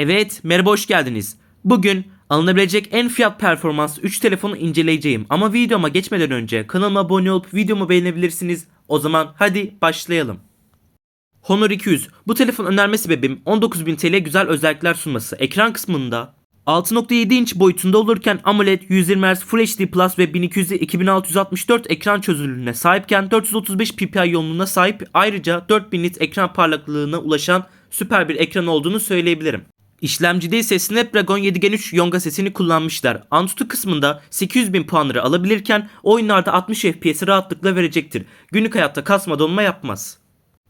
Evet, merhaba hoş geldiniz. Bugün alınabilecek en fiyat performans 3 telefonu inceleyeceğim. Ama videoma geçmeden önce kanalıma abone olup videomu beğenebilirsiniz. O zaman hadi başlayalım. Honor 200. Bu telefon önerme sebebim 19.000 TL güzel özellikler sunması. Ekran kısmında 6.7 inç boyutunda olurken AMOLED 120 Hz Full HD Plus ve 1200 2664 ekran çözünürlüğüne sahipken 435 ppi yoğunluğuna sahip ayrıca 4000 nit ekran parlaklığına ulaşan süper bir ekran olduğunu söyleyebilirim. İşlemcide ise Snapdragon 7 Gen 3 Yonga sesini kullanmışlar. Antutu kısmında 800.000 puanları alabilirken oyunlarda 60 FPS'i rahatlıkla verecektir. Günlük hayatta kasma donma yapmaz.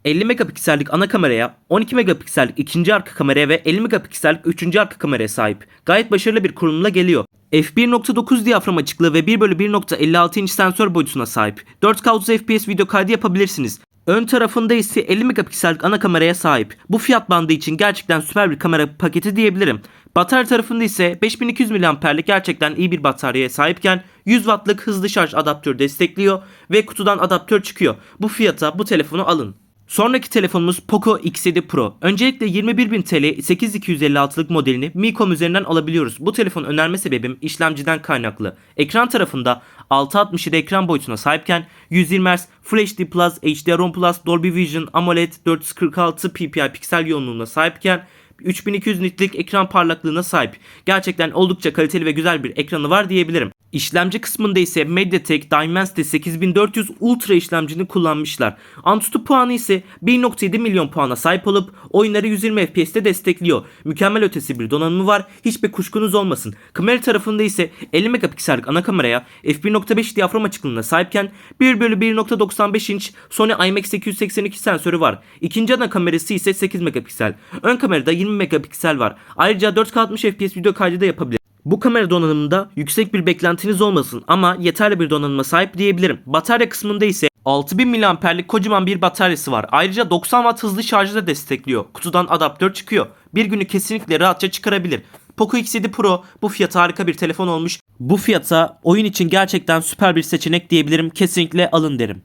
50 megapiksellik ana kameraya, 12 megapiksellik ikinci arka kameraya ve 50 megapiksellik üçüncü arka kameraya sahip. Gayet başarılı bir kurulumla geliyor. f1.9 diyafram açıklığı ve 1 bölü 1.56 inç sensör boyutuna sahip. 4K 30 FPS video kaydı yapabilirsiniz. Ön tarafında ise 50 megapiksellik ana kameraya sahip. Bu fiyat bandı için gerçekten süper bir kamera paketi diyebilirim. Batarya tarafında ise 5200 mAh'lik gerçekten iyi bir bataryaya sahipken 100 Watt'lık hızlı şarj adaptörü destekliyor ve kutudan adaptör çıkıyor. Bu fiyata bu telefonu alın. Sonraki telefonumuz Poco X7 Pro. Öncelikle 21.000 TL 8256'lık modelini Mi.com üzerinden alabiliyoruz. Bu telefon önerme sebebim işlemciden kaynaklı. Ekran tarafında 667 ekran boyutuna sahipken 120 Hz Full HD Plus, HDR10 Plus, Dolby Vision, AMOLED 446 ppi piksel yoğunluğuna sahipken 3200 nitlik ekran parlaklığına sahip. Gerçekten oldukça kaliteli ve güzel bir ekranı var diyebilirim. İşlemci kısmında ise MediaTek Dimensity 8400 Ultra işlemcini kullanmışlar. Antutu puanı ise 1.7 milyon puana sahip olup oyunları 120 FPS'te destekliyor. Mükemmel ötesi bir donanımı var. Hiçbir kuşkunuz olmasın. Kamera tarafında ise 50 megapiksellik ana kameraya f1.5 diyafram açıklığına sahipken 1 bölü 1.95 inç Sony IMX882 sensörü var. İkinci ana kamerası ise 8 megapiksel. Ön kamerada 20 megapiksel var. Ayrıca 4K 60 FPS video kaydı da yapabilir. Bu kamera donanımında yüksek bir beklentiniz olmasın ama yeterli bir donanıma sahip diyebilirim. Batarya kısmında ise 6000 mAh'lik kocaman bir bataryası var. Ayrıca 90 Watt hızlı şarjı da destekliyor. Kutudan adaptör çıkıyor. Bir günü kesinlikle rahatça çıkarabilir. Poco X7 Pro bu fiyata harika bir telefon olmuş. Bu fiyata oyun için gerçekten süper bir seçenek diyebilirim. Kesinlikle alın derim.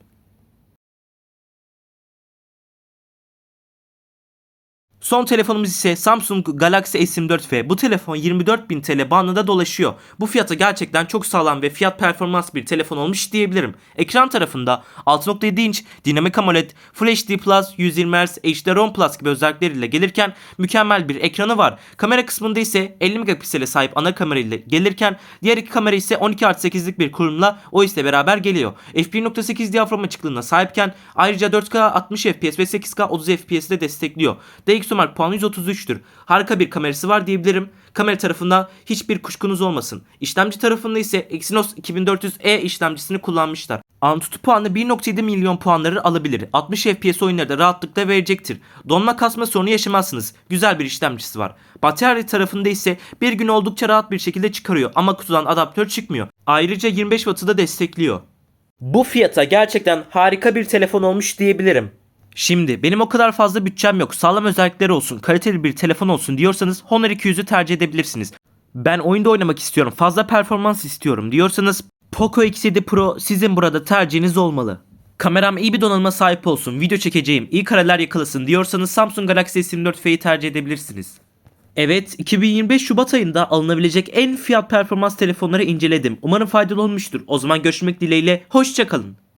Son telefonumuz ise Samsung Galaxy S24 Bu telefon 24.000 TL bandında dolaşıyor. Bu fiyata gerçekten çok sağlam ve fiyat performans bir telefon olmuş diyebilirim. Ekran tarafında 6.7 inç dinamik AMOLED, Full HD Plus, 120 Hz, HDR10 Plus gibi özellikleriyle gelirken mükemmel bir ekranı var. Kamera kısmında ise 50 megapiksele sahip ana kamera ile gelirken diğer iki kamera ise 12 artı 8'lik bir kurulumla o ile beraber geliyor. f1.8 diyafram açıklığına sahipken ayrıca 4K 60 FPS ve 8K 30 FPS de destekliyor. DxOMark puanı 133'tür. Harika bir kamerası var diyebilirim. Kamera tarafında hiçbir kuşkunuz olmasın. İşlemci tarafında ise Exynos 2400E işlemcisini kullanmışlar. Antutu puanı 1.7 milyon puanları alabilir. 60 FPS oyunları da rahatlıkla verecektir. Donma kasma sorunu yaşamazsınız. Güzel bir işlemcisi var. Batarya tarafında ise bir gün oldukça rahat bir şekilde çıkarıyor ama kutudan adaptör çıkmıyor. Ayrıca 25 Watt'ı da destekliyor. Bu fiyata gerçekten harika bir telefon olmuş diyebilirim. Şimdi benim o kadar fazla bütçem yok. Sağlam özellikleri olsun, kaliteli bir telefon olsun diyorsanız Honor 200'ü tercih edebilirsiniz. Ben oyunda oynamak istiyorum, fazla performans istiyorum diyorsanız Poco X7 Pro sizin burada tercihiniz olmalı. Kameram iyi bir donanıma sahip olsun, video çekeceğim, iyi kareler yakalasın diyorsanız Samsung Galaxy S24F'yi tercih edebilirsiniz. Evet, 2025 Şubat ayında alınabilecek en fiyat performans telefonları inceledim. Umarım faydalı olmuştur. O zaman görüşmek dileğiyle, hoşçakalın.